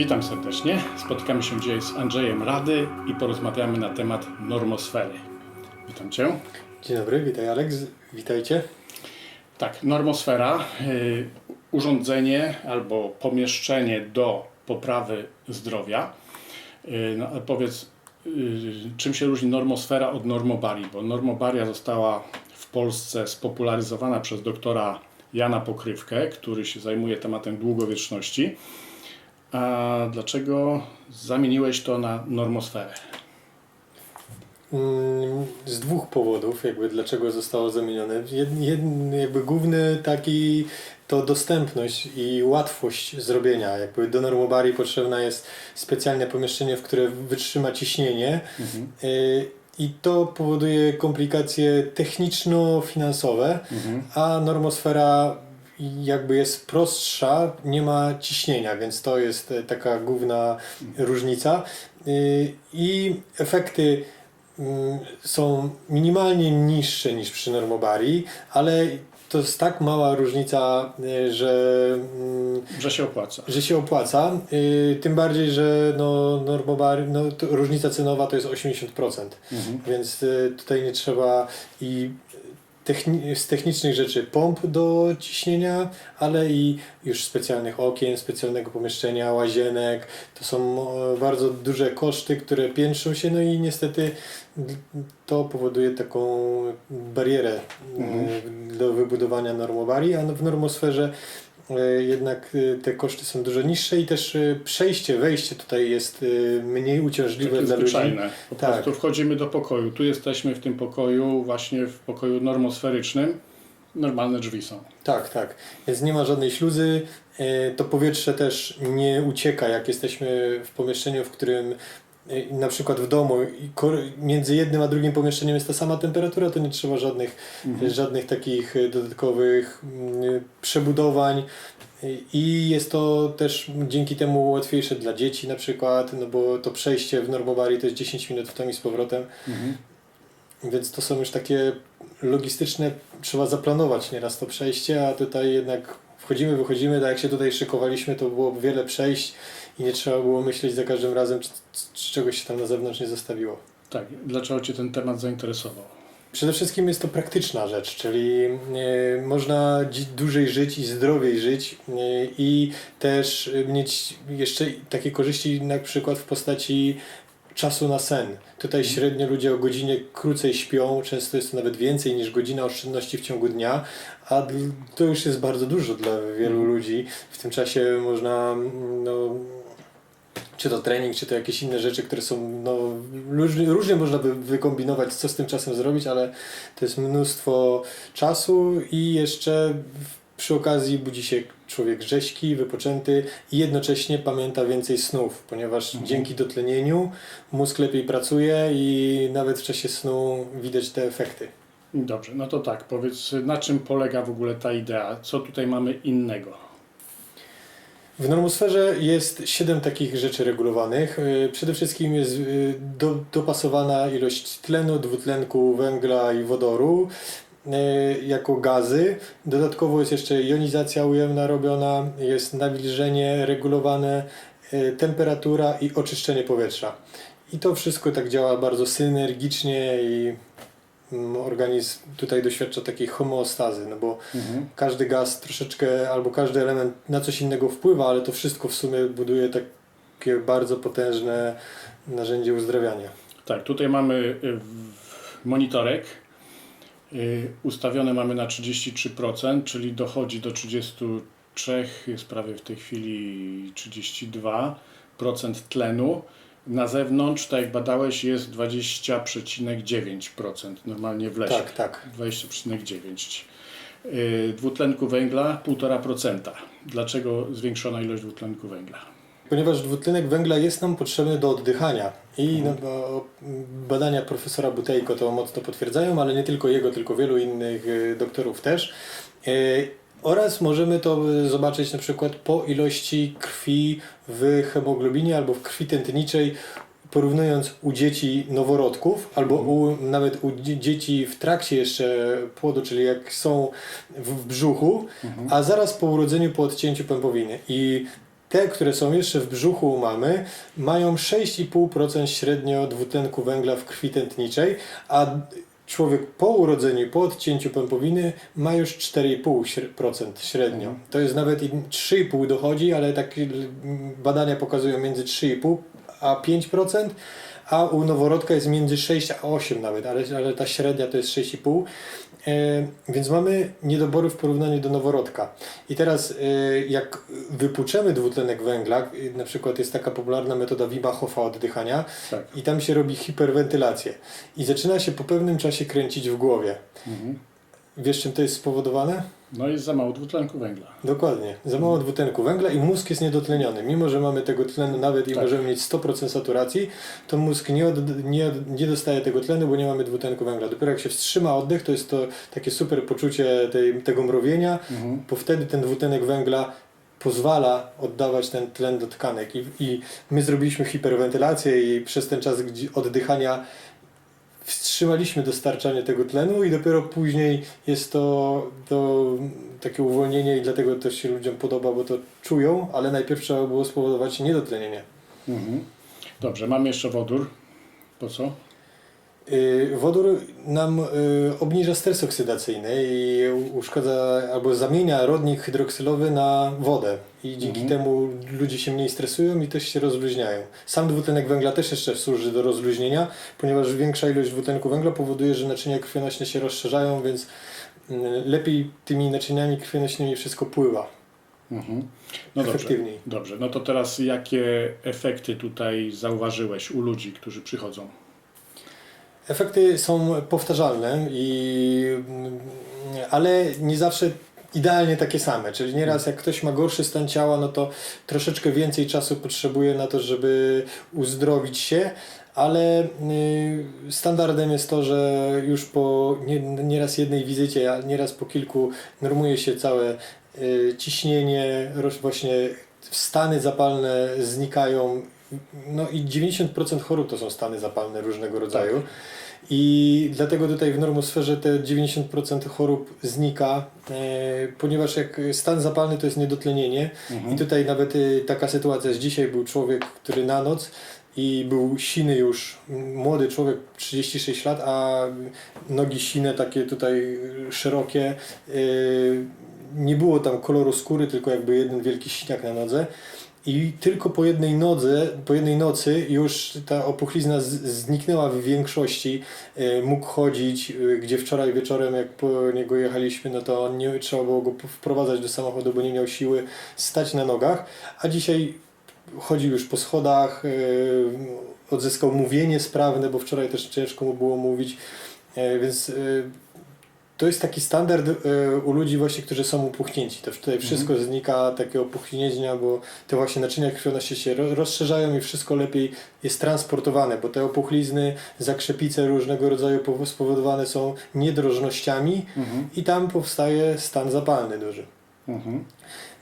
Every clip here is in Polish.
Witam serdecznie. Spotykamy się dzisiaj z Andrzejem Rady i porozmawiamy na temat normosfery. Witam Cię. Dzień dobry, witaj Aleks, witajcie. Tak, normosfera, y, urządzenie albo pomieszczenie do poprawy zdrowia. Y, no, powiedz, y, czym się różni normosfera od normobarii? Bo normobaria została w Polsce spopularyzowana przez doktora Jana Pokrywkę, który się zajmuje tematem długowieczności. A dlaczego zamieniłeś to na normosferę? Mm, Z dwóch powodów, jakby dlaczego zostało zamienione. Jed, jed, jakby główny taki to dostępność i łatwość zrobienia. Jakby do normobarii potrzebne jest specjalne pomieszczenie, w które wytrzyma ciśnienie. Y, I to powoduje komplikacje techniczno-finansowe, a normosfera jakby jest prostsza, nie ma ciśnienia, więc to jest e, taka główna różnica. Y, I efekty mm, są minimalnie niższe niż przy normobarii, ale to jest tak mała różnica, y, że, mm, Że się opłaca. że się opłaca. Y, Tym bardziej, że no, normobari, no, różnica cenowa to jest 80%, więc y, tutaj nie trzeba i techni- z technicznych rzeczy pomp do ciśnienia, ale i już specjalnych okien, specjalnego pomieszczenia, łazienek. To są e, bardzo duże koszty, które piętrzą się, no i niestety to powoduje taką barierę e, do wybudowania normowarii, a w normosferze jednak e, te koszty są dużo niższe i też e, przejście, wejście tutaj jest e, mniej uciążliwe Takie dla ludzi. zwyczajne. Po Tak. prostu wchodzimy do pokoju. Tu jesteśmy w tym pokoju, właśnie w pokoju normosferycznym. Normalne drzwi są. Tak, tak. Więc nie ma żadnej śluzy. E, To powietrze też nie ucieka, jak jesteśmy w pomieszczeniu, w którym e, na przykład w domu między jednym a drugim pomieszczeniem jest ta sama temperatura, to nie trzeba żadnych, żadnych takich e, dodatkowych mm, przebudowań. E, I jest to też dzięki temu łatwiejsze dla dzieci na przykład, no bo to przejście w normobarii to jest 10 minut w tam i z powrotem. Więc to są już takie logistyczne, trzeba zaplanować nieraz to przejście, a tutaj jednak wchodzimy, wychodzimy, tak jak się tutaj szykowaliśmy, to było wiele przejść i nie trzeba było myśleć za każdym razem, czy, czy czegoś się tam na zewnątrz nie zostawiło. Tak. Dlaczego Cię ten temat zainteresował? Przede wszystkim jest to praktyczna rzecz, czyli e, można dłużej żyć i zdrowiej żyć e, i też e, mieć jeszcze takie korzyści na przykład w postaci czasu na sen. Tutaj średnio ludzie o godzinie krócej śpią, często jest to nawet więcej niż godzina oszczędności w ciągu dnia, a to już jest bardzo dużo dla wielu ludzi. W tym czasie można mm, no, czy to trening, czy to jakieś inne rzeczy, które są, no, różnie, różnie można by wykombinować, co z tym czasem zrobić, ale to jest mnóstwo czasu i jeszcze przy okazji budzi się człowiek rzeźki, wypoczęty i jednocześnie pamięta więcej snów, ponieważ dzięki dotlenieniu mózg lepiej pracuje i nawet w czasie snu widać te efekty. Dobrze, no to tak. Powiedz, na czym polega w ogóle ta idea? Co tutaj mamy innego? W normosferze jest siedem takich rzeczy regulowanych. Y, Przede wszystkim jest y, do, dopasowana ilość tlenu, dwutlenku węgla i wodoru y, jako gazy. Dodatkowo jest jeszcze jonizacja ujemna robiona, jest nawilżenie regulowane, temperatura i oczyszczenie powietrza. I to wszystko tak działa bardzo synergicznie i organizm tutaj doświadcza takiej homeostazy, no bo każdy gaz troszeczkę albo każdy element na coś innego wpływa, ale to wszystko w sumie buduje takie bardzo potężne narzędzie uzdrawiania. Tak, tutaj mamy y, monitorek. Y, Ustawione mamy na 33%, czyli dochodzi do 33, jest prawie w tej chwili 32% tlenu. Na zewnątrz, tak jak badałeś, jest 20,9% normalnie w lesie. Tak, tak. 20,9. Y, Dwutlenku węgla 1,5%. Dlaczego zwiększona ilość dwutlenku węgla? Ponieważ dwutlenek węgla jest nam potrzebny do oddychania i no, bo badania profesora Butejko to mocno potwierdzają, ale nie tylko jego, tylko wielu innych y, doktorów też. Y, Oraz możemy to y, zobaczyć na przykład po ilości krwi w hemoglobinie albo w krwi tętniczej porównując u dzieci noworodków, albo u, nawet u dzie- dzieci w trakcie jeszcze płodu, czyli jak są w, w brzuchu, a zaraz po urodzeniu po odcięciu pępowiny. I te, które są jeszcze w brzuchu u mamy, mają 6,5% średnio dwutlenku węgla w krwi tętniczej, a człowiek po urodzeniu, po odcięciu pępowiny ma już 4,5% średnio. To jest nawet i 3,5 dochodzi, ale takie badania pokazują między 3,5 a 5%, a u noworodka jest między 6 a 8 nawet, ale, ale ta średnia to jest 6,5. E, więc mamy niedobory w porównaniu do noworodka. I teraz e, jak wypłuczemy dwutlenek węgla, e, na przykład jest taka popularna metoda Wima Hofa oddychania Tak. i tam się robi hiperwentylację i zaczyna się po pewnym czasie kręcić w głowie. Mhm. Wiesz czym to jest spowodowane? No jest za mało dwutlenku węgla. Dokładnie. Za mało dwutlenku węgla i mózg jest niedotleniony. Mimo, że mamy tego tlenu nawet i Tak. możemy mieć 100% saturacji, to mózg nie, od, nie, nie dostaje tego tlenu, bo nie mamy dwutlenku węgla. Dopiero jak się wstrzyma oddech, to jest to takie super poczucie tej, tego mrowienia, Mhm. bo wtedy ten dwutlenek węgla pozwala oddawać ten tlen do tkanek. I, I my zrobiliśmy hiperwentylację i przez ten czas oddychania wstrzymaliśmy dostarczanie tego tlenu i dopiero później jest to, to takie uwolnienie i dlatego to się ludziom podoba, bo to czują, ale najpierw trzeba było spowodować niedotlenienie. Mhm. Dobrze, mam jeszcze wodór. Po co? Yy, Wodór nam yy, obniża stres oksydacyjny i uszkadza albo zamienia rodnik hydroksylowy na wodę i dzięki Mhm. temu ludzie się mniej stresują i też się rozluźniają. Sam dwutlenek węgla też jeszcze służy do rozluźnienia, ponieważ większa ilość dwutlenku węgla powoduje, że naczynia krwionośne się rozszerzają, więc yy, lepiej tymi naczyniami krwionośnymi wszystko pływa. Mhm. No dobrze. Efektywniej. Dobrze, no to teraz jakie efekty tutaj zauważyłeś u ludzi, którzy przychodzą? Efekty są powtarzalne, i, ale nie zawsze idealnie takie same. Czyli nieraz jak ktoś ma gorszy stan ciała, no to troszeczkę więcej czasu potrzebuje na to, żeby uzdrowić się, ale y, standardem jest to, że już po nie, nieraz jednej wizycie, a nieraz po kilku normuje się całe y, ciśnienie, właśnie stany zapalne znikają. No i 90% chorób to są stany zapalne różnego rodzaju. I dlatego tutaj w normosferze te 90% chorób znika, e, ponieważ jak stan zapalny to jest niedotlenienie Mhm. i tutaj nawet e, taka sytuacja jest dzisiaj, był człowiek, który na noc i był siny już, młody człowiek, 36 lat, a nogi sine takie tutaj szerokie, e, nie było tam koloru skóry, tylko jakby jeden wielki siniak na nodze. I tylko po jednej nodze, po jednej nocy już ta opuchlizna zniknęła w większości. E, mógł chodzić, e, gdzie wczoraj wieczorem jak po niego jechaliśmy, no to nie trzeba było go wprowadzać do samochodu, bo nie miał siły stać na nogach, a dzisiaj chodzi już po schodach, e, odzyskał mówienie sprawne, bo wczoraj też ciężko mu było mówić, więc to jest taki standard e, u ludzi właśnie, którzy są upuchnięci. To tutaj wszystko znika, takie opuchnienia, bo te właśnie naczynia krwionośne się ro- rozszerzają i wszystko lepiej jest transportowane, bo te opuchlizny, zakrzepice różnego rodzaju powo- spowodowane są niedrożnościami Mhm. i tam powstaje stan zapalny duży. Mhm.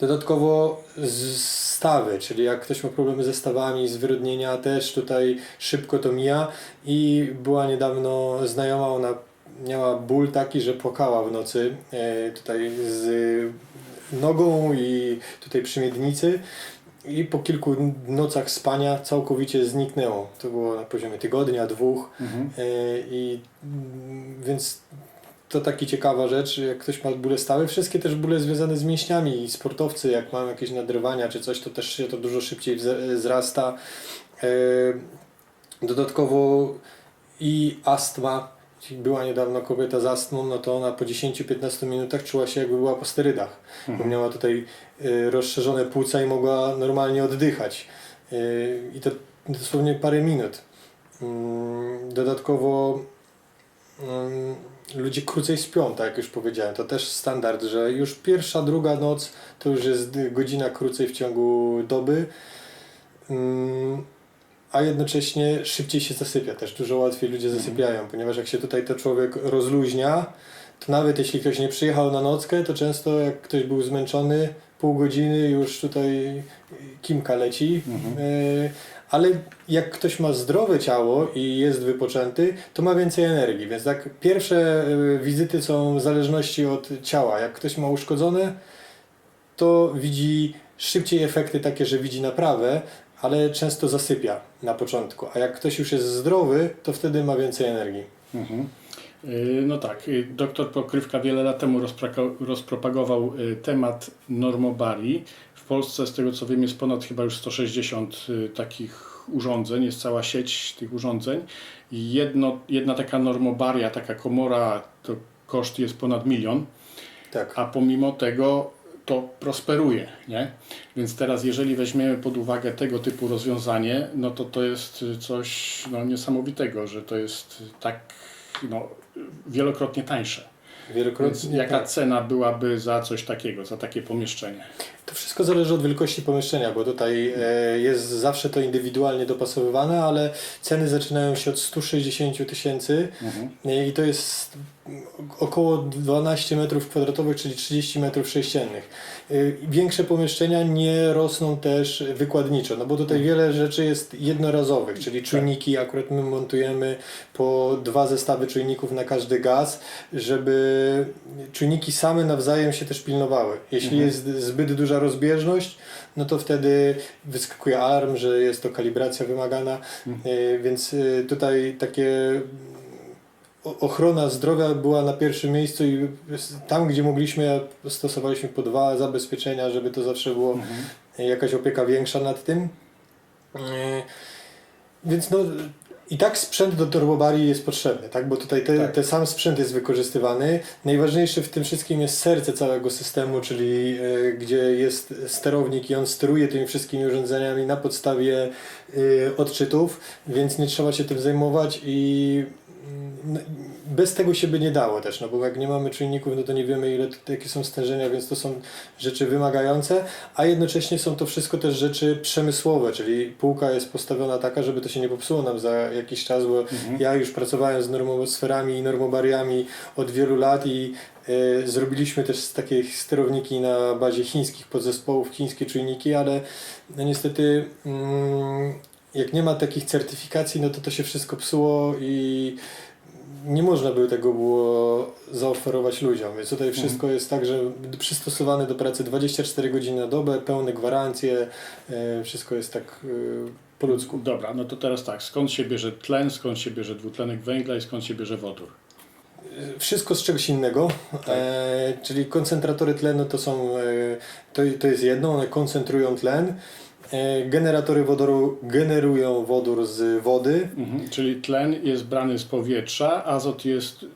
Dodatkowo z- stawy, czyli jak ktoś ma problemy ze stawami, z wyrodnienia, też tutaj szybko to mija i była niedawno znajoma, ona miała ból taki, że płakała w nocy e, tutaj z nogą i tutaj przy miednicy i po kilku nocach spania całkowicie zniknęło. To było na poziomie tygodnia, dwóch Mhm. e, i więc to taki ciekawa rzecz, jak ktoś ma bóle stałe, wszystkie też bóle związane z mięśniami i sportowcy, jak mają jakieś nadrywania czy coś, to też się to dużo szybciej wz- wzrasta. E, Dodatkowo i astma, była niedawno kobieta z astmą, no to ona po 10-15 minutach czuła się jakby była po sterydach, bo Mhm. miała tutaj e, rozszerzone płuca i mogła normalnie oddychać. E, I to dosłownie parę minut. Mm, Dodatkowo mm, ludzie krócej śpią, tak jak już powiedziałem. To też standard, że już pierwsza, druga noc to już jest godzina krócej w ciągu doby. A jednocześnie szybciej się zasypia, też dużo łatwiej ludzie zasypiają, ponieważ jak się tutaj to człowiek rozluźnia, to nawet jeśli ktoś nie przyjechał na nockę, to często jak ktoś był zmęczony, pół godziny już tutaj kimka leci. Mhm. Y, Ale jak ktoś ma zdrowe ciało i jest wypoczęty, to ma więcej energii. Więc tak pierwsze y, wizyty są w zależności od ciała. Jak ktoś ma uszkodzone, to widzi szybciej efekty takie, że widzi naprawę, ale często zasypia na początku. A jak ktoś już jest zdrowy, to wtedy ma więcej energii. Mhm. Y, No tak, y, doktor Pokrywka wiele lat temu rozpropagował y, temat normobarii. W Polsce, z tego co wiem, jest ponad chyba już 160 y, takich urządzeń, jest cała sieć tych urządzeń. Jedno, jedna taka normobaria, taka komora, to koszt jest ponad milion, Tak. a pomimo tego to prosperuje, nie? Więc teraz, jeżeli weźmiemy pod uwagę tego typu rozwiązanie, no to to jest coś no, niesamowitego, że to jest tak no, wielokrotnie tańsze. Więc Wielokrotnie. jaka tak. cena byłaby za coś takiego, za takie pomieszczenie? To wszystko zależy od wielkości pomieszczenia, bo tutaj e, jest zawsze to indywidualnie dopasowywane, ale ceny zaczynają się od 160 000 tysięcy Mhm. i to jest około 12 metrów kwadratowych, czyli 30 metrów sześciennych. E, Większe pomieszczenia nie rosną też wykładniczo, no bo tutaj wiele rzeczy jest jednorazowych, czyli czujniki, akurat my montujemy po dwa zestawy czujników na każdy gaz, żeby czujniki same nawzajem się też pilnowały. Jeśli Mhm. jest zbyt duża rozbieżność, no to wtedy wyskakuje alarm, że jest to kalibracja wymagana, E, więc e, tutaj takie ochrona zdrowia była na pierwszym miejscu i tam, gdzie mogliśmy, stosowaliśmy po dwa zabezpieczenia, żeby to zawsze było Mhm. jakaś opieka większa nad tym. E, Więc no i tak sprzęt do turbobarii jest potrzebny, tak? bo tutaj te, Tak. ten sam sprzęt jest wykorzystywany. Najważniejsze w tym wszystkim jest serce całego systemu, czyli e, gdzie jest sterownik i on steruje tymi wszystkimi urządzeniami na podstawie e, odczytów, więc nie trzeba się tym zajmować i bez tego się by nie dało też, no bo jak nie mamy czujników, no to nie wiemy ile, jakie są stężenia, więc to są rzeczy wymagające, a jednocześnie są to wszystko też rzeczy przemysłowe, czyli półka jest postawiona taka, żeby to się nie popsuło nam za jakiś czas, bo Mhm. ja już pracowałem z normosferami i normobariami od wielu lat i e, zrobiliśmy też takie sterowniki na bazie chińskich podzespołów, chińskie czujniki, ale no niestety mm, jak nie ma takich certyfikacji, no to to się wszystko psuło i nie można by tego było zaoferować ludziom. Więc tutaj wszystko jest tak, że przystosowane do pracy 24 godziny na dobę, pełne gwarancje, e, wszystko jest tak e, po ludzku. Dobra, no to teraz tak, skąd się bierze tlen, skąd się bierze dwutlenek węgla i skąd się bierze wodór? Wszystko z czegoś innego, e, czyli koncentratory tlenu to są, e, to, to jest jedno, one koncentrują tlen. E, generatory wodoru generują wodór z wody. Mhm. Czyli tlen jest brany z powietrza, azot jest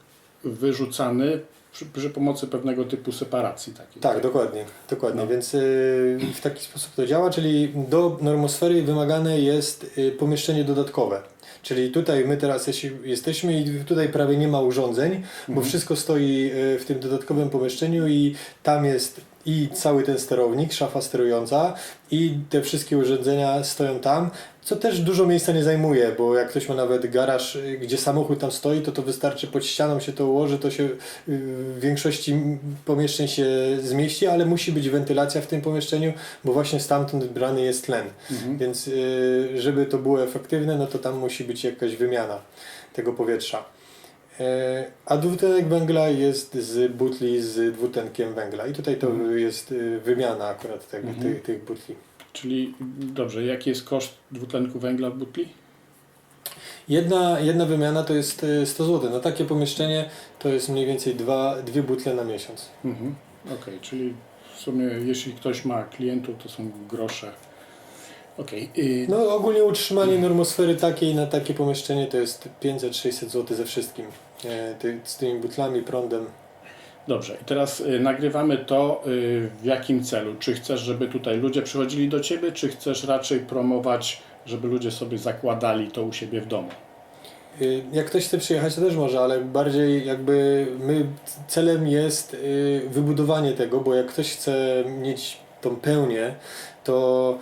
wyrzucany przy, przy pomocy pewnego typu separacji takiej. Tak, dokładnie, dokładnie. No. Więc y, w taki sposób to działa, czyli do normosfery wymagane jest y, pomieszczenie dodatkowe. Czyli tutaj my teraz jesteśmy i tutaj prawie nie ma urządzeń, bo Mhm. wszystko stoi y, w tym dodatkowym pomieszczeniu i tam jest i cały ten sterownik, szafa sterująca i te wszystkie urządzenia stoją tam, co też dużo miejsca nie zajmuje, bo jak ktoś ma nawet garaż, gdzie samochód tam stoi, to to wystarczy pod ścianą się to ułoży, to się y, w większości pomieszczeń się zmieści, ale musi być wentylacja w tym pomieszczeniu, bo właśnie stamtąd brany jest tlen. Mhm. Więc y, żeby to było efektywne, no to tam musi być jakaś wymiana tego powietrza. E, A dwutlenek węgla jest z butli z dwutlenkiem węgla i tutaj to Mhm. jest y, wymiana akurat tego, Mhm. tych, tych butli. Czyli dobrze, jaki jest koszt dwutlenku węgla w butli? Jedna, jedna wymiana to jest y, 100 zł. Na takie pomieszczenie to jest mniej więcej dwa, dwie butle na miesiąc. Mhm. Okej, czyli w sumie jeśli ktoś ma klientów, to są grosze. Okej. y, No ogólnie utrzymanie normosfery takiej na takie pomieszczenie to jest 500-600 zł ze wszystkim. E, ty, z tymi butlami, prądem. Dobrze, i teraz y, nagrywamy to y, w jakim celu? Czy chcesz, żeby tutaj ludzie przychodzili do Ciebie, czy chcesz raczej promować, żeby ludzie sobie zakładali to u siebie w domu? Y, Jak ktoś chce przyjechać, to też może, ale bardziej jakby my celem jest wybudowanie tego, bo jak ktoś chce mieć tą pełnię, to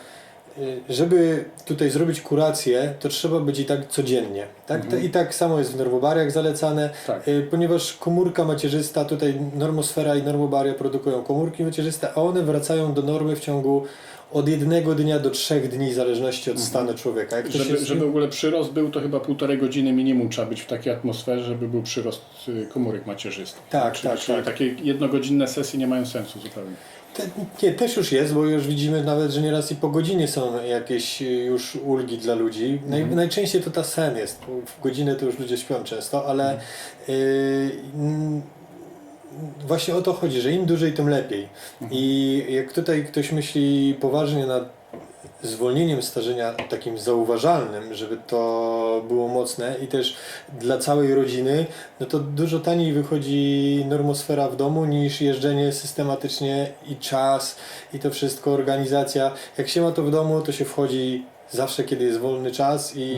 żeby tutaj zrobić kurację, to trzeba być i tak codziennie. Tak? Mhm. I tak samo jest w normobariach zalecane, Tak. y, ponieważ komórka macierzysta, tutaj normosfera i normobaria produkują komórki macierzyste, a one wracają do normy w ciągu od jednego dnia do trzech dni, w zależności od Mhm. stanu człowieka. Jak Żeby, jest- żeby w ogóle przyrost był, to chyba półtorej godziny minimum trzeba być w takiej atmosferze, żeby był przyrost y, komórek macierzystych. Tak, czyli, tak, czyli tak. takie jednogodzinne sesje nie mają sensu zupełnie. Te, nie, też już jest, bo już widzimy nawet, że nieraz i po godzinie są jakieś y, już ulgi dla ludzi. Naj, Najczęściej to ta sen jest. bo W godzinę to już ludzie śpią często, ale y, mm, właśnie o to chodzi, że im dłużej, tym lepiej. I jak tutaj ktoś myśli poważnie nad zwolnieniem starzenia takim zauważalnym, żeby to było mocne i też dla całej rodziny, no to dużo taniej wychodzi normosfera w domu niż jeżdżenie systematycznie i czas i to wszystko, organizacja. Jak się ma to w domu, to się wchodzi zawsze, kiedy jest wolny czas i,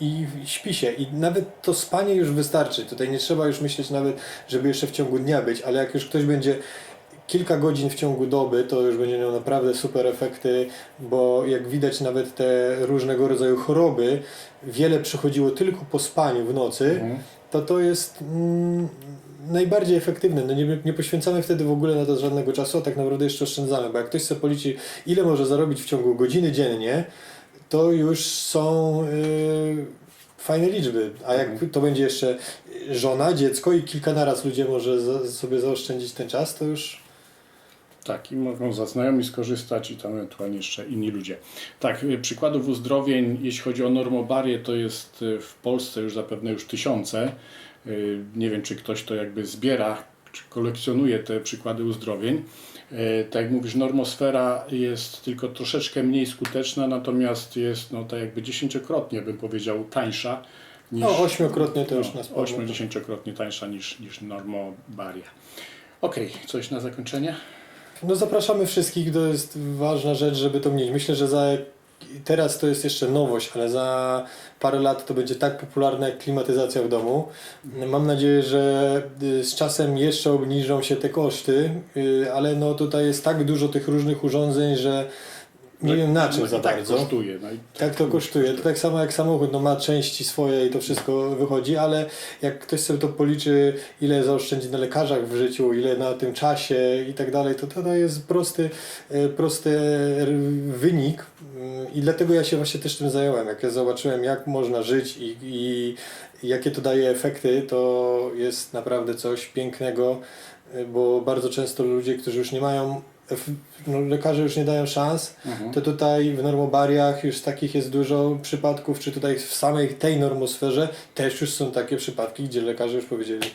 i śpi się. I nawet to spanie już wystarczy. Tutaj nie trzeba już myśleć nawet, żeby jeszcze w ciągu dnia być, ale jak już ktoś będzie kilka godzin w ciągu doby, to już będzie miał naprawdę super efekty, bo jak widać nawet te różnego rodzaju choroby, wiele przychodziło tylko po spaniu w nocy, to to jest mm, najbardziej efektywne. No nie, nie poświęcamy wtedy w ogóle na to żadnego czasu, a tak naprawdę jeszcze oszczędzamy, bo jak ktoś sobie policzy, ile może zarobić w ciągu godziny dziennie, to już są yy, fajne liczby. A jak to będzie jeszcze żona, dziecko i kilka naraz ludzie może za, sobie zaoszczędzić ten czas, to już Tak, i mogą zaznajomi skorzystać i tam ewentualnie jeszcze inni ludzie. Tak, y, przykładów uzdrowień, jeśli chodzi o normobarię, to jest y, w Polsce już zapewne już tysiące. Y, Nie wiem, czy ktoś to jakby zbiera, czy kolekcjonuje te przykłady uzdrowień. Y, Tak jak mówisz, normosfera jest tylko troszeczkę mniej skuteczna, natomiast jest no tak jakby dziesięciokrotnie bym powiedział tańsza niż... no, ośmiokrotnie to już nas no, ośmiu, dziesięciokrotnie tańsza niż, niż normobaria. Okej, coś na zakończenie? No zapraszamy wszystkich, to jest ważna rzecz, żeby to mieć. Myślę, że za teraz to jest jeszcze nowość, ale za parę lat to będzie tak popularne jak klimatyzacja w domu. Mam nadzieję, że y, z czasem jeszcze obniżą się te koszty, y, ale no tutaj jest tak dużo tych różnych urządzeń, że nie wiem na czym no, za tak bardzo. kosztuje. No i Tak to kosztuje. To tak samo jak samochód, no ma części swoje i to wszystko wychodzi, ale jak ktoś sobie to policzy, ile zaoszczędzi na lekarzach w życiu, ile na tym czasie i tak dalej, to to jest prosty, e, prosty wynik Mm, i dlatego ja się właśnie też tym zająłem. Jak ja zobaczyłem, jak można żyć i, i jakie to daje efekty, to jest naprawdę coś pięknego, e, bo bardzo często ludzie, którzy już nie mają no, lekarze już nie dają szans, Mhm. to tutaj w normobariach już takich jest dużo przypadków, czy tutaj w samej tej normosferze też już są takie przypadki, gdzie lekarze już powiedzieli,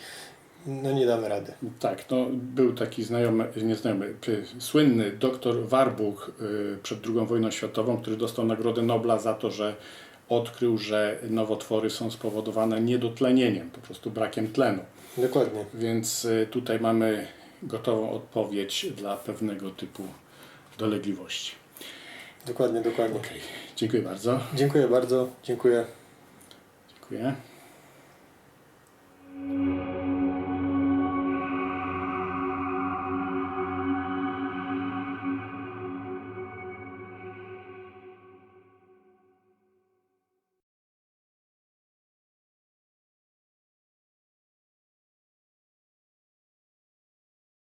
no nie damy rady. Tak, no, był taki znajomy, nieznajomy, słynny doktor Warbuch y, przed II wojną światową, który dostał Nagrodę Nobla za to, że odkrył, że nowotwory są spowodowane niedotlenieniem, po prostu brakiem tlenu. Dokładnie. Więc y, tutaj mamy gotową odpowiedź dla pewnego typu dolegliwości. Dokładnie, dokładnie. Okej, dziękuję bardzo. Dziękuję bardzo, dziękuję. Dziękuję.